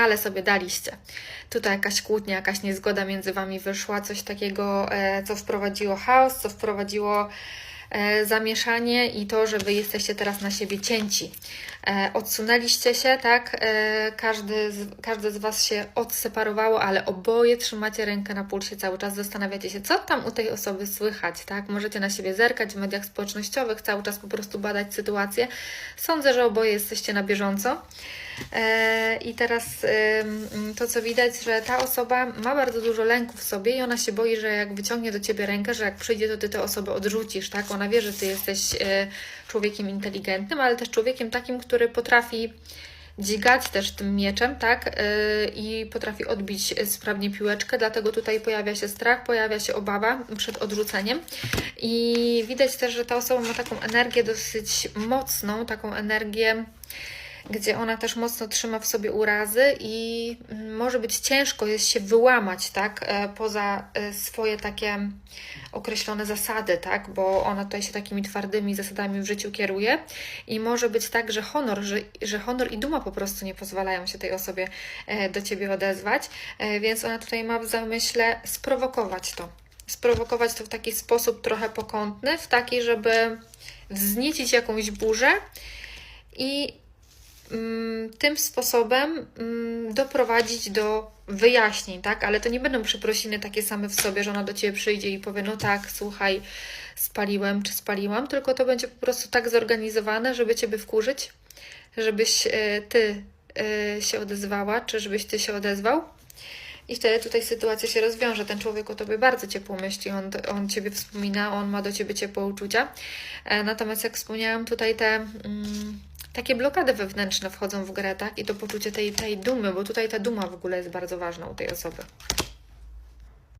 ale sobie daliście. Tutaj jakaś kłótnia, jakaś niezgoda między Wami wyszła, coś takiego, e, co wprowadziło chaos, co wprowadziło e, zamieszanie i to, że Wy jesteście teraz na siebie cięci. E, odsunęliście się, tak? Każdy, z, każdy z Was się odseparowało, ale oboje trzymacie rękę na pulsie cały czas, zastanawiacie się, co tam u tej osoby słychać, tak? Możecie na siebie zerkać w mediach społecznościowych, cały czas po prostu badać sytuację. Sądzę, że oboje jesteście na bieżąco. E, I teraz to, co widać, że ta osoba ma bardzo dużo lęku w sobie i ona się boi, że jak wyciągnie do ciebie rękę, że jak przyjdzie, to ty tę osobę odrzucisz, tak? Ona wie, że ty jesteś e, człowiekiem inteligentnym, ale też człowiekiem takim, który potrafi dźgać też tym mieczem, tak? E, I potrafi odbić sprawnie piłeczkę, dlatego tutaj pojawia się strach, pojawia się obawa przed odrzuceniem. I widać też, że ta osoba ma taką energię dosyć mocną, taką energię gdzie ona też mocno trzyma w sobie urazy i mm, może być ciężko jest się wyłamać, tak, e, poza e, swoje takie określone zasady, tak, bo ona tutaj się takimi twardymi zasadami w życiu kieruje i może być tak, że honor, że, że honor i duma po prostu nie pozwalają się tej osobie e, do Ciebie odezwać, więc ona tutaj ma w zamyśle sprowokować to. Sprowokować to w taki sposób trochę pokątny, w taki, żeby wzniecić jakąś burzę i tym sposobem mm, doprowadzić do wyjaśnień, tak? Ale to nie będą przeprosiny takie same w sobie, że ona do Ciebie przyjdzie i powie, no tak, słuchaj, spaliłem czy spaliłam, tylko to będzie po prostu tak zorganizowane, żeby Ciebie wkurzyć, żebyś e, Ty e, się odezwała, czy żebyś Ty się odezwał. I wtedy tutaj sytuacja się rozwiąże. Ten człowiek o tobie bardzo ciepło myśli, on, on ciebie wspomina, on ma do ciebie ciepłe uczucia. E, Natomiast jak wspomniałam, tutaj te mm, takie blokady wewnętrzne wchodzą w grę, tak? I to poczucie tej, tej dumy, bo tutaj ta duma w ogóle jest bardzo ważna u tej osoby.